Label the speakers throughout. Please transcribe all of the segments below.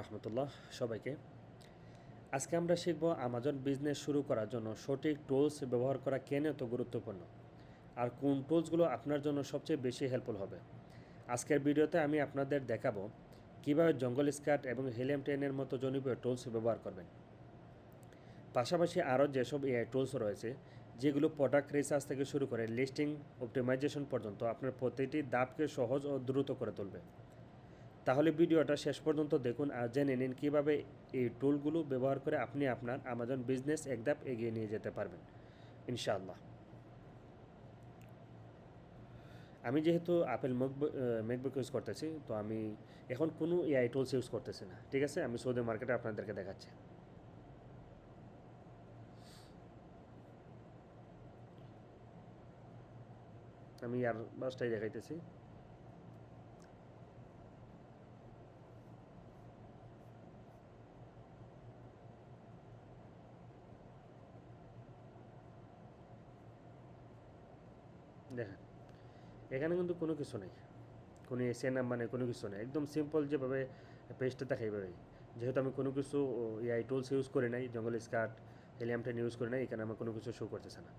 Speaker 1: রহমতুল্লাহ সবাইকে। আজকে আমরা শিখব আমাজন বিজনেস শুরু করার জন্য সঠিক টুলস ব্যবহার করা কেন এত গুরুত্বপূর্ণ? আর কোন টুলসগুলো আপনার জন্য সবচেয়ে বেশি হেল্পফুল হবে? আজকের ভিডিওতে আমি আপনাদের দেখাবো কীভাবে জঙ্গল স্কার্ট এবং হেলিয়াম টেনের মতো জনপ্রিয় টুলস ব্যবহার করবেন। পাশাপাশি আরও যেসব এআই টুলস রয়েছে, যেগুলো প্রোডাক্ট রিসার্চ থেকে শুরু করে লিস্টিং অপটিমাইজেশন পর্যন্ত আপনার প্রতিটি ধাপকে সহজ ও দ্রুত করে তুলবে। তাহলে ভিডিওটা শেষ পর্যন্ত দেখুন আর জেনে নিন কীভাবে এই টুলগুলো ব্যবহার করে আপনি আপনার আমাজন বিজনেস এক ধাপ এগিয়ে নিয়ে যেতে পারবেন, ইনশাআল্লাহ। আমি যেহেতু আপেল ম্যাকবুক ইউজ করতেছি, তো আমি এখন কোনো এআই টুলস ইউজ করতেছি না, ঠিক আছে? আমি সৌদি মার্কেটে আপনাদেরকে দেখাচ্ছি। আমি আর বাসটাই দেখাইতেছি। দেখেন, এখানে কিন্তু কোনো কিছু নেই। কোনো এসিয়ান নাম্বার নেই, কোনো কিছু নেই। একদম সিম্পল যেভাবে পেজটা দেখা এইভাবেই। যেহেতু আমি কোনো কিছু এআই টুলস ইউজ করি নাই জঙ্গল স্কার্ট হেলিয়াম টেন ইউজ করি নাই, এখানে আমার কোনো কিছু শো করতেছে না।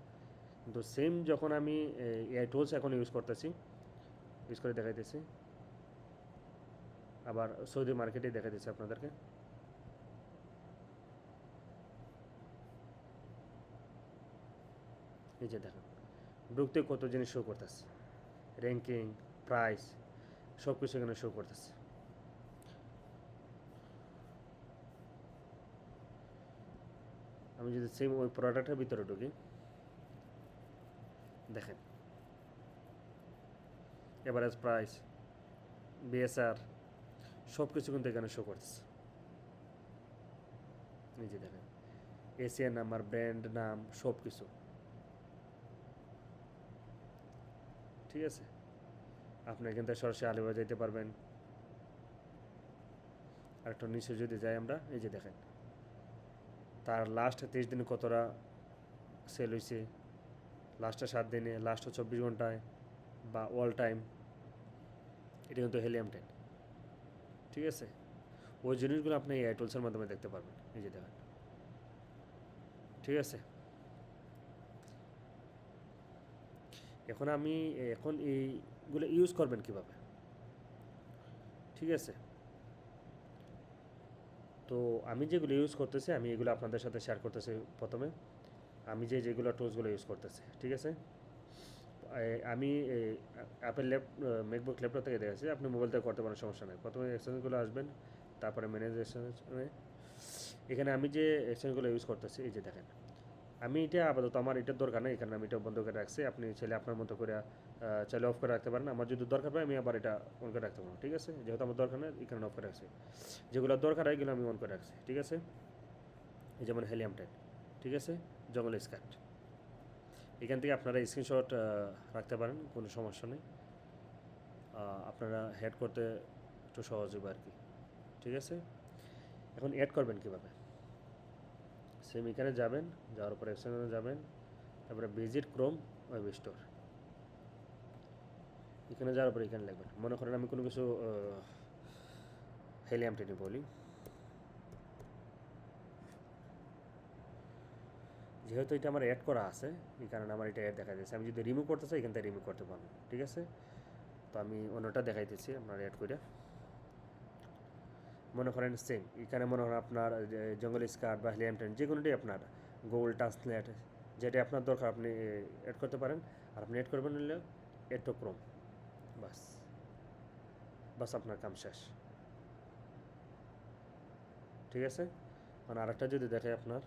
Speaker 1: কিন্তু সেম যখন আমি এআই টুলস এখন ইউজ করতেছি ইউজ করে দেখাইতেছি, আবার সৌদি মার্কেটে দেখাইতেছি আপনাদেরকে। এই যে দেখেন ঢুকতে কত জিনিস শো করতেছে? র্যাঙ্কিং প্রাইস সব কিছু এখানে শো করতেছে। আমি যদি সেম ওই প্রোডাক্টের ভিতরে ঢুকি, দেখেন। এভারেজ প্রাইস বিএসআর সব কিছু কিন্তু এখানে শো করতেছে। নিজে দেখেন এসিয়ার নাম্বার ব্র্যান্ড নাম সব কিছু ঠিক আছে। আপনি এখান থেকে সরাসরি আলিবাগ যেতে পারবেন। আর একটু নিচে যদি যাই আমরা, এই যে দেখেন। তার লাস্ট তেইশ দিনে কতটা সেল হয়েছে লাস্টে সাত দিনে লাস্ট চব্বিশ ঘন্টায় বা অল টাইম এটা কিন্তু হেলিয়াম টেন ঠিক আছে? ওই জিনিসগুলো আপনি এই টুলসের মাধ্যমে দেখতে পারবেন। এই যে দেখেন। ঠিক আছে? এখন আমি এখন এইগুলো ইউজ করবেন কীভাবে? ঠিক আছে? তো আমি যেগুলো ইউজ করতেছি, আমি এগুলো আপনাদের সাথে শেয়ার করতেছি প্রথমে। আমি যে যেগুলো টুলসগুলো ইউজ করতেছি, ঠিক আছে? আমি অ্যাপের ল্যাপ ম্যাকবুক ল্যাপটপ থেকে দেখেছি, আপনি মোবাইল থেকে করতে পারেন, সমস্যা নেই। প্রথমে এক্সচেঞ্জগুলো আসবেন, তারপরে ম্যানেজ এক্সচেঞ্জে এখানে আমি যে এক্সচেঞ্জগুলো ইউজ করতেছি, এই যে দেখেন। আমি এটা আপাতত আমার এটার দরকার নেই, এখানে আমি এটা বন্ধ করে রাখছি। আপনি চাইলে আপনার মতো করে চাইলে অফ করে রাখতে পারেন। আমার যদি দরকার হয় আমি আবার এটা অন করে রাখতে পারব, ঠিক আছে? যেহেতু আমার দরকার নেই, এখানে অফ করে রাখছি। যেগুলো দরকার হয়, এগুলো আমি অন করে রাখছি, ঠিক আছে? যেমন হেলিয়াম ঠিক আছে? জঙ্গল স্কার্ট এখান থেকে আপনারা স্ক্রিনশট রাখতে পারেন, কোনো সমস্যা নেই। আপনারা হেড করতে একটু সহজ হবে আর কি, ঠিক আছে? এখন অ্যাড করবেন কীভাবে? সেম এখানে যাবেন, যাওয়ার পরে এক্সটেনশনে যাবেন, তারপরে ভিজিট ক্রোম ওয়েব স্টোর। এখানে যাওয়ার পরে এখানে লিখবেন মনে করেন আমি কোনো কিছু হেলিয়াম টেনে বলি। যেহেতু এটা আমার অ্যাড করা আছে, এই কারণে আমার এটা অ্যাড দেখা যাচ্ছে। আমি যদি রিমুভ করতে চাই, এখান থেকে রিমুভ করতে পারব। ঠিক আছে? তো আমি অন্যটা দেখাইতেছি আপনার অ্যাড করে। মনে করেন সেম এখানে মনে করেন আপনার জঙ্গল স্কার্ট বা হেলিয়ামটেন যে কোনোটি আপনার গোল ট্রান্সলেট যেটা আপনার দরকার, আপনি এড করতে পারেন। আর আপনি এড করবেন হলে এড টু ক্রোম বাস। বাস আপনার কাম শেষ। ঠিক আছে? মানে আরেকটা যদি দেখে আপনার।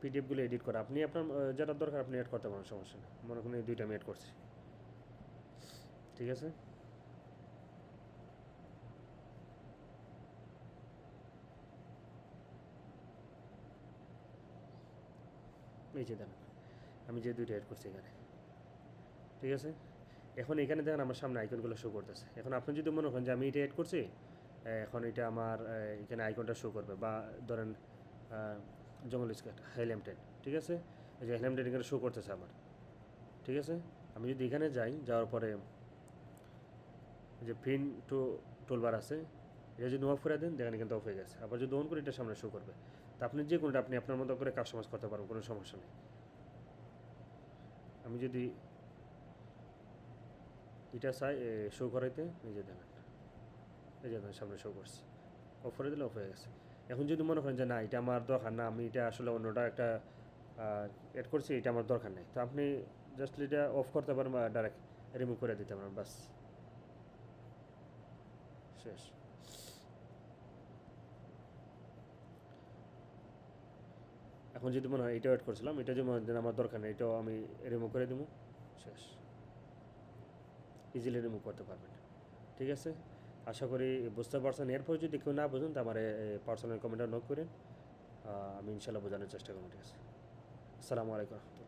Speaker 1: পিডিএফগুলো এডিট করা। আপনি আপনার যেটা দরকার আপনি এড করতে পারেন, সমস্যা নেই। মনে করেন এই দুইটা আমি এড করছি। ঠিক আছে? এই যে দেন, আমি যে দুইটা এড করছি এখানে। ঠিক আছে? এখন এখানে দেখেন আমার সামনে আইকনগুলো শো করতেছে। এখন আপনি যদি মনে করেন যে আমি এটা এড করছি এখন এটা আমার এখানে আইকনটা শো করবে। বা ধরেন জঙ্গল স্কার্ট হেলিয়াম টেন, ঠিক আছে? এই যে হেলিয়াম টেন এখানে শো করতেছে আমার, ঠিক আছে? আমি যদি এখানে যাই, যাওয়ার পরে যে প্রিন্ট টু টোলবার আছে, এটা যদি অফ করে দেন, দেখেন কিন্তু অফ হয়ে গেছে। আবার যদি অন করে, এটা সামনে শো করবে। তা আপনি যে কোনোটা আপনি আপনার মতো করে কাস্টমাইজ করতে পারবেন, কোনো সমস্যা নেই। আমি যদি এটা চাই শো করাইতে, এই যে দেখেন, এই যে সামনে শো করছে। অফ করে দিলে অফ হয়ে গেছে। এখন যদি মনে করেন যে না, এটা আমার দরকার না, আমি এটা আসলে অন্যটা একটা অ্যাড করছি, এটা আমার দরকার নেই। তো আপনি জাস্ট এটা অফ করতে পারেন, বা ডাইরেক্ট রিমুভ করে দিতে পারেন বাস শেষ। এখন যদি মনে হয় এটা ওয়েট করছিলাম, এটা যে মনে আমার দরকার নেই, এটাও আমি রিমুভ করে দেবো, শেষ। ইজিলি রিমুভ করতে পারবেন। ঠিক আছে? আশা করি বুঝতে পারছেন। এরপর যদি কেউ না বুঝুন তো আমার পার্সোনাল কমেন্টটা নোট করেন। আমি ইনশাল্লাহ বোঝানোর চেষ্টা করব, ঠিক আছে। আসসালামু আলাইকুম।